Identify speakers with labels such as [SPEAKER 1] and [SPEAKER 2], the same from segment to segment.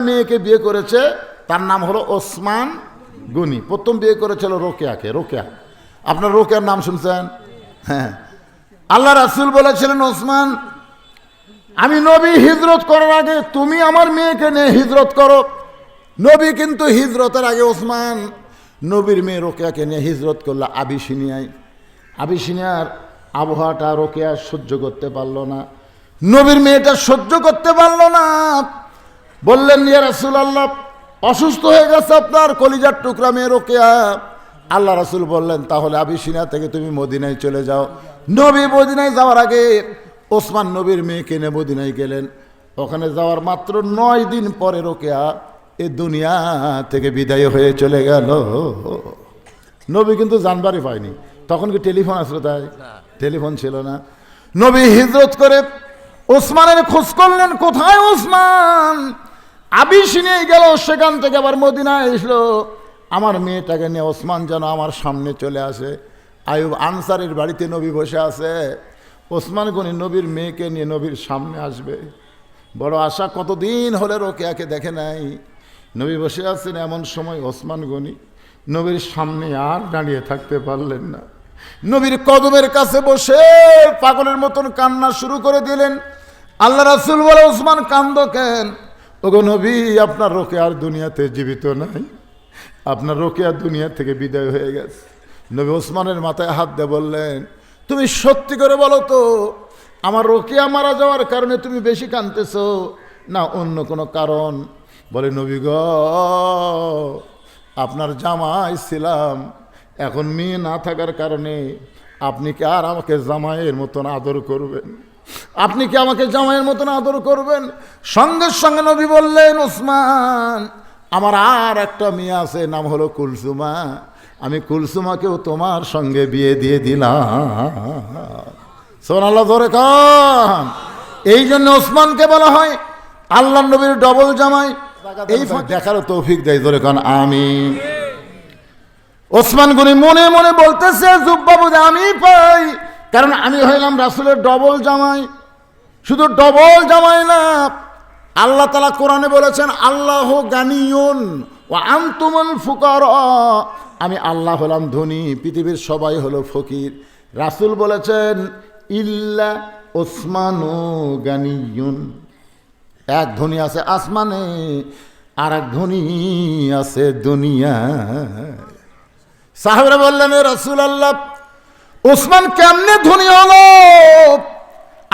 [SPEAKER 1] মেয়েকে বিয়ে করেছে, তার নাম হলো ওসমান গনি। প্রথম বিয়ে করেছিল রোকেয়াকে, রোকেয়া। আপনার রোকেয়ার নাম শুনছেন? হ্যাঁ। আল্লাহ রাসুল বলেছিলেন, ওসমান, আমি নবী হিজরত করার আগে তুমি আমার মেয়েকে নিয়ে হিজরত করো। নবী কিন্তু হিজরতের আগে ওসমান নবীর মেয়ে রোকেয়াকে নিয়ে হিজরত করল আবিসিনিয়ায়। আবিসিনিয়ার আবহাওয়াটা রোকেয়া সহ্য করতে পারল না। নবীর মেয়েটা সহ্য করতে পারল না। বললেন ইয়া রাসুল আল্লাহ অসুস্থ হয়ে গেছে আপনার কলিজার টুকরা মেয়ে রোকেয়া। আল্লাহ রাসুল বললেন তাহলে আবিসিনা থেকে তুমি মদিনায় চলে যাও। নবী মদিনায় যাওয়ার আগে ওসমান নবীর মেয়ে নিয়ে মদিনায় গেলেন। ওখানে যাওয়ার মাত্র নয় দিন পরে রোকেয়া এ দুনিয়া থেকে বিদায় হয়ে চলে গেল। নবী কিন্তু জানবারই পায়নি। তখন কি টেলিফোন আসলো তাই? টেলিফোন ছিল না। নবী হিজরত করে ওসমানের খোঁজ করলেন কোথায় ওসমান? আবিসিনিয়ে গেল, সেখান থেকে আবার মদিনায় এসলো। আমার মেয়েটাকে নিয়ে ওসমান যেন আমার সামনে চলে আসে। আয়ুব আনসারের বাড়িতে নবী বসে আছে। ওসমান গনি নবীর মেয়েকে নিয়ে নবীর সামনে আসবে। বড় আশা, কতদিন হলে রোকেয়াকে দেখে নাই। নবী বসে আছেন এমন সময় ওসমান গনি। নবীর সামনে আর দাঁড়িয়ে থাকতে পারলেন না। নবীর কদমের কাছে বসে পাগলের মতন কান্না শুরু করে দিলেন। আল্লাহ রাসুল বলে, ওসমান, কান্দ কেন? ওগো নবী, আপনার রোকে আর দুনিয়াতে জীবিত নাই। আপনার রোকে আর দুনিয়া থেকে বিদায় হয়ে গেছে। নবী ওসমানের মাথায় হাত দিয়ে বললেন, তুমি সত্যি করে বলো তো, আমার রোকেয়া মারা যাওয়ার কারণে তুমি বেশি কাঁদতেছ না অন্য কোনো কারণ? বলে, নবী গ, আপনার জামাই ছিলাম। এখন মেয়ে না থাকার কারণে আপনি কি আর আমাকে জামাইয়ের মতন আদর করবেন? আপনি কি আমাকে জামাইয়ের মতন আদর করবেন? সঙ্গে সঙ্গে নবী বললেন, ওসমান, আমার আর একটা মেয়ে আছে, নাম হলো কুলসুমা। আমি কুলসুমাকেও তোমার সঙ্গে বিয়ে দিয়ে দিলাম। সোনাল্লাহ ধরে খান এই জন্য ওসমানকে বলা হয় আল্লাহ নবীর ডবল জামাই। এই দেখারও তৌফিক দেয় ধরে খান আমি ওসমান গনি মনে মনে বলতেছে জুব্বাবু আমি পাই কারণ আমি হইলাম রাসুলের ডবল জামাই। শুধু ডবল জামাই না, আল্লাহ তালা কোরআনে বলেছেন, আল্লাহ গানিয়ন ও আন্তুমল ফুকার। আমি আল্লাহ হলাম ধনী, পৃথিবীর সবাই হলো ফকির। রাসুল বলেছেন, ইল্লা ওসমানো গানিয়ন। এক ধনী আছে আসমানে আর এক ধনী আছে দুনিয়া সাহেবরা বললেন রসুল আল্লাহ ওসমান কেমনে ধনী হলো?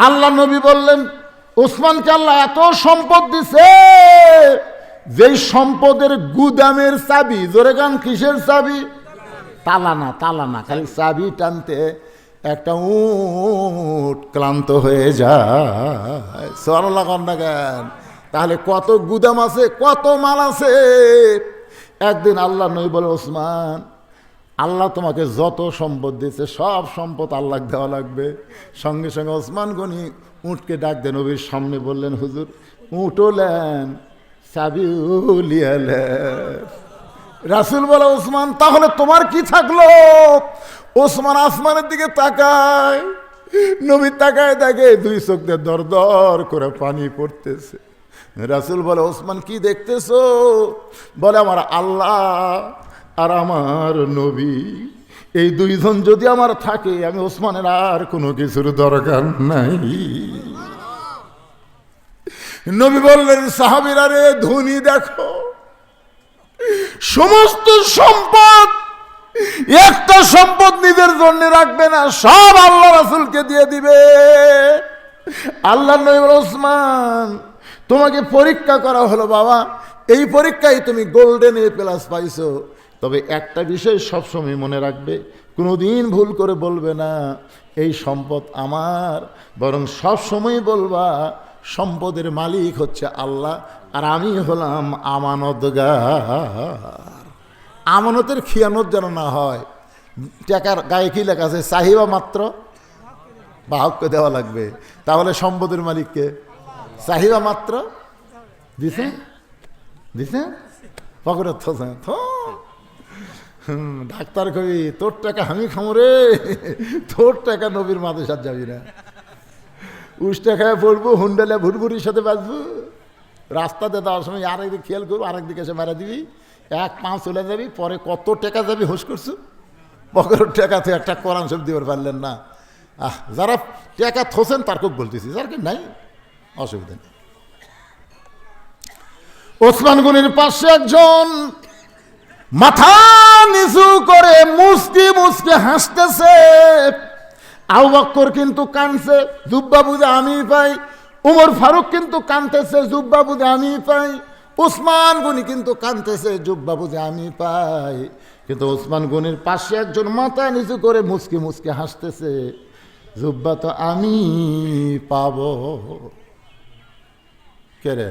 [SPEAKER 1] আল্লাহ নবী বললেন, ওসমানকে আল্লাহ এত সম্পদ দিছে, যেই সম্পদের গুদামের চাবি, জোরে গান, কিসের চাবি? তালা না তালা না, খালি চাবি টানতে একটা উট ক্লান্ত হয়ে যায়। সরলা কন্যা গান তাহলে কত গুদাম আছে, কত মাল আছে? একদিন আল্লাহ নই বলে ওসমান আল্লাহ তোমাকে যত সম্পদ দিয়েছে, সব সম্পদ আল্লাহ দেওয়া লাগবে। সঙ্গে সঙ্গে ওসমান গনি উঁটকে ডাক দেন, নবীর সামনে বললেন, হুজুর উঠলেন চাবিও লিয়ালেন রাসুল বলে, ওসমান, তাহলে তোমার কি থাকল? ওসমান আসমানের দিকে তাকায়, নবী তাকায় দেখে দুই চোখ দর দর করে পানি পড়তেছে। রাসুল বলে, ওসমান, কি দেখতেছো? বলে, আমার আল্লাহ আর আমার নবী, এই দুইজন যদি আমার থাকে, আমি ওসমানের আর কোনো কিছুর দরকার নাই। নবী বললেন, সাহাবিরা রে, ধনী দেখো, সমস্ত সম্পদ, একটা সম্পদ নিজের জন্য রাখবে না, সব আল্লাহ রাসুলকে দিয়ে দিবে। আল্লাহ নবী ওসমান, তোমাকে পরীক্ষা করা হলো বাবা, এই পরীক্ষায় তুমি গোল্ডেন এ প্লাস পাইছো। তবে একটা বিষয় সবসময় মনে রাখবে, কোনোদিন ভুল করে বলবে না, এই সম্পদ আমার, বরং সব সময় বলবা, সম্পদের মালিক হচ্ছে আল্লাহ, আর আমি হলাম আমানতগার। আমানতের খিয়ানত যেন না হয়, টাকার গায়ে কি লেখা আছে? চাহিবা মাত্র? বাহককে দেওয়া লাগবে। তাহলে সম্পদের মালিককে? চাহিবা মাত্র? দিছে? দিছে? পকেটে থসে থ। ডাক্তার কবি তোর টাকা আমি খামো রে, তোর টাকা নবীর মাদেশার যাবি না। উস টাকায় পড়ব, হুন্ডালে ভুরভুরির সাথে বাঁচবো রাস্তা দিয়ে দেওয়ার সময় আরেকদিকে খেয়াল করব, আরেকদিকে এসে মেরা দিবি। এক পাঁচ চলে যাবি, পরে কত টাকা যাবি হুশ করছু? পকেটের টাকা থেকে একটা কোরআন সব দিবার পারলেন না। আহ, যারা টাকা থোসেন, তার খুব বলতেছি, যার কি নাই, অসুবিধা নেই। ওসমান গনির পাশে একজন মাথা নিচু করে মুসকি মুসকি হাসতেছে। আউ বক্কর কিন্তু কানছে, জুব্বা বুঝে আমি পাই। উমর ফারুক কিন্তু কানতেছে, জুব্বা বুঝে আমি পাই। উসমান গনি কিন্তু কানতেছে, জুব্বা বুঝে আমি পাই। কিন্তু ওসমান গনির পাশে একজন মাথা নিচু করে মুসকি মুসকি হাসতেছে, জুব্বা তো আমি পাবো। কে রে?